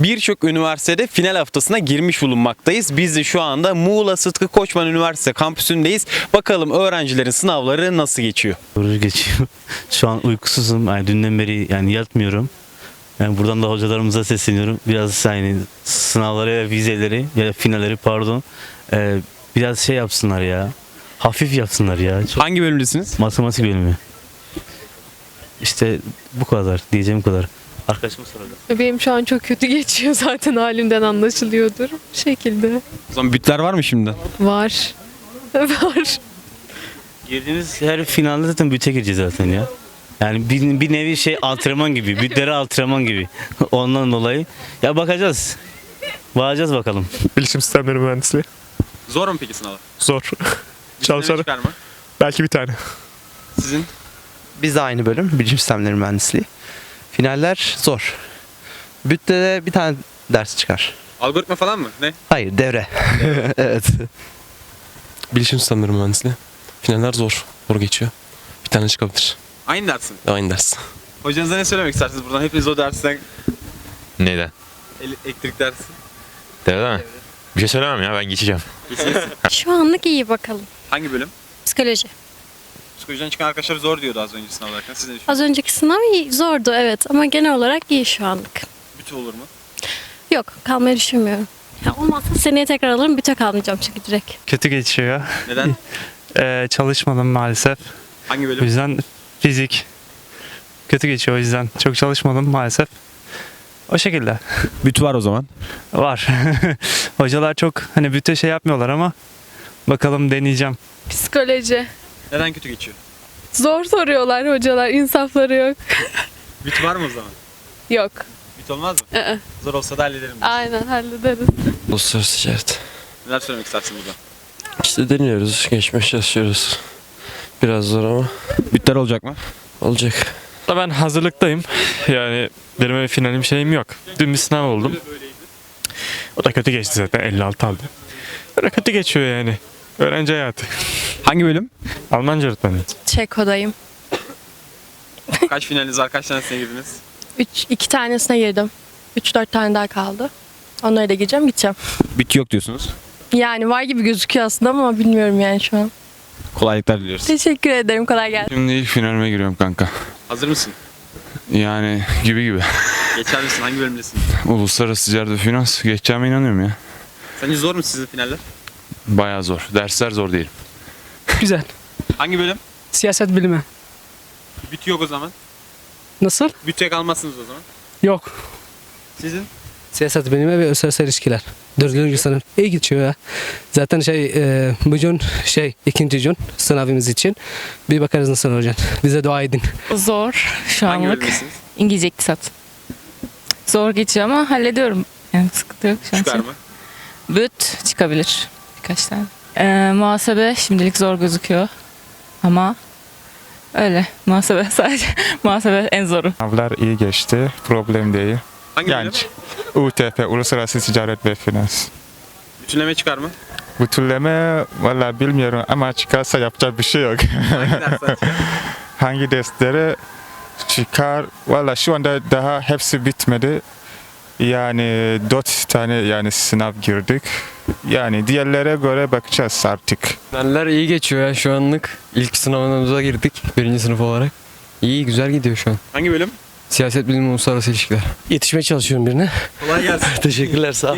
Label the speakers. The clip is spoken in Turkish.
Speaker 1: Birçok üniversitede final haftasına girmiş bulunmaktayız. Biz de şu anda Muğla Sıtkı Koçman Üniversite kampüsündeyiz. Bakalım öğrencilerin sınavları nasıl geçiyor?
Speaker 2: Yorucu geçiyor. Şu an uykusuzum. Yani dünden beri yani yatmıyorum. Yani buradan da hocalarımıza sesleniyorum. Biraz yani sınavları ve vizeleri ya da finalleri pardon e, biraz şey yapsınlar ya. Hafif yapsınlar ya. Çok...
Speaker 1: Hangi bölümdesiniz?
Speaker 2: Matematik bölümü. İşte bu kadar. Diyeceğim kadar. Arkadaşıma soralım.
Speaker 3: Benim şu an çok kötü geçiyor zaten halimden anlaşılıyordur. Bu şekilde.
Speaker 1: O zaman bütler var mı şimdiden?
Speaker 3: Var. Var.
Speaker 2: Girdiğiniz her finalde zaten büte gireceğiz zaten ya. Yani bir, bir nevi şey antrenman gibi. Bütlere antrenman gibi. Ondan dolayı. Ya bakacağız. Bakacağız bakalım.
Speaker 4: Bilişim sistemleri mühendisliği.
Speaker 1: Zor mu peki sınavlar?
Speaker 4: Zor. Çalışan
Speaker 1: çıkar mı?
Speaker 4: belki bir tane.
Speaker 1: Sizin?
Speaker 5: Biz de aynı bölüm. Bilişim sistemleri mühendisliği. Finaller zor. Bütte de bir tane ders çıkar.
Speaker 1: Algoritma falan mı? Ne?
Speaker 5: Hayır devre. evet.
Speaker 6: Bilişim sistemleri mühendisliği. Finaller zor. Zor geçiyor. Bir tane çıkabilir.
Speaker 1: Aynı dersin.
Speaker 6: Aynı ders.
Speaker 1: Hocanıza ne söylemek istersiniz buradan? Hepiniz o dersten
Speaker 7: Neyden?
Speaker 1: elektrik dersi.
Speaker 7: Değil mi? Bir şey söylemem ya ben geçeceğim.
Speaker 8: Şu anlık iyi bakalım.
Speaker 1: Hangi bölüm?
Speaker 8: Psikoloji.
Speaker 1: Psikolojiden çıkan arkadaşlar zor diyordu az önce sınavlarken. Siz ne düşünüyorsunuz?
Speaker 8: Az önceki sınav iyi, zordu evet ama genel olarak iyi şu anlık.
Speaker 1: Bütü olur mu?
Speaker 8: Yok kalmayı düşünmüyorum. Ya olmazsa seneye tekrar alırım büte kalmayacağım çünkü direkt.
Speaker 4: Kötü geçiyor.
Speaker 1: Neden?
Speaker 4: Ee, çalışmadım maalesef.
Speaker 1: Hangi
Speaker 4: O
Speaker 1: bölüm?
Speaker 4: yüzden fizik kötü geçiyor o yüzden. Çok çalışmadım maalesef. O şekilde.
Speaker 1: Bütü var o zaman.
Speaker 4: Var. Hocalar çok hani büte şey yapmıyorlar ama bakalım deneyeceğim.
Speaker 3: Psikoloji.
Speaker 1: Neden kötü geçiyor?
Speaker 3: Zor soruyorlar hocalar. insafları yok.
Speaker 1: Bütü var mı o zaman?
Speaker 3: Yok.
Speaker 1: Bütü olmaz mı?
Speaker 3: Aa,
Speaker 1: Zor olsa da hallederim.
Speaker 3: Aynen hallederiz.
Speaker 6: Uluslararası ticaret.
Speaker 1: Neler söylemek istersin burada?
Speaker 6: İşte deniyoruz. Geçmeye çalışıyoruz. Biraz zor ama
Speaker 1: Bütler olacak mı?
Speaker 6: olacak.
Speaker 9: Ben hazırlıktayım. Yani benim öyle finalim şeyim yok. Dün bir sınav oldum. O da kötü geçti zaten 56 aldım. Öyle kötü geçiyor yani. Öğrenci hayatı.
Speaker 1: Hangi bölüm?
Speaker 9: Almanca öğretmeni.
Speaker 8: Çeko'dayım.
Speaker 1: Kaç finaliniz var? Kaç tanesine girdiniz?
Speaker 8: Üç, iki tanesine girdim. Üç dört tane daha kaldı. Onlara da gireceğim gideceğim.
Speaker 1: Bütü yok diyorsunuz.
Speaker 8: Yani var gibi gözüküyor aslında ama bilmiyorum yani şu an.
Speaker 1: Kolaylıklar diliyoruz.
Speaker 8: Teşekkür ederim kolay gelsin.
Speaker 10: Şimdi ilk finalime giriyorum kanka.
Speaker 1: Hazır mısın?
Speaker 10: Yani gibi gibi.
Speaker 1: Geçer misin? Hangi bölümdesin?
Speaker 10: Uluslararası ticaret ve finans geçeceğime inanıyorum ya.
Speaker 1: Sence zor mu sizin finaller?
Speaker 10: Bayağı zor. Dersler zor değil.
Speaker 11: Güzel.
Speaker 1: Hangi bölüm?
Speaker 11: Siyaset bilimi.
Speaker 1: Bütü yok o zaman.
Speaker 11: Nasıl?
Speaker 1: Bütüye kalmazsınız o zaman.
Speaker 11: Yok.
Speaker 1: Sizin?
Speaker 11: Siyaset bilimi ve uluslararası ilişkiler. Dördüncü sınıf. İyi geçiyor ya. Zaten şey e, bu gün şey ikinci gün sınavımız için. Bir bakarız nasıl olacak. Bize dua edin.
Speaker 12: Zor şu
Speaker 1: Hangi
Speaker 12: anlık.
Speaker 1: bölümdesiniz?
Speaker 12: İngilizce iktisat. Zor geçiyor ama hallediyorum. Yani sıkıntı yok şu an.
Speaker 1: Çıkar mı?
Speaker 12: Büt çıkabilir birkaç tane. Ee, muhasebe şimdilik zor gözüküyor. Ama öyle. Muhasebe sadece muhasebe en zoru.
Speaker 9: Sınavlar iyi geçti. Problem değil.
Speaker 1: Hangi bölüm?
Speaker 9: UTF, Uluslararası Ticaret ve Finans.
Speaker 1: Bütünleme çıkar mı?
Speaker 9: Bu türleme valla bilmiyorum ama çıkarsa yapacak bir şey yok. Hangi derslere çıkar? Valla şu anda daha hepsi bitmedi. Yani dört tane yani sınav girdik. Yani diğerlere göre bakacağız artık.
Speaker 6: Finaller iyi geçiyor ya şu anlık. İlk sınavımıza girdik. Birinci sınıf olarak. İyi güzel gidiyor şu an.
Speaker 1: Hangi bölüm?
Speaker 6: Siyaset bilimi uluslararası ilişkiler.
Speaker 11: Yetişmeye çalışıyorum birine.
Speaker 1: Kolay gelsin.
Speaker 11: Teşekkürler sağ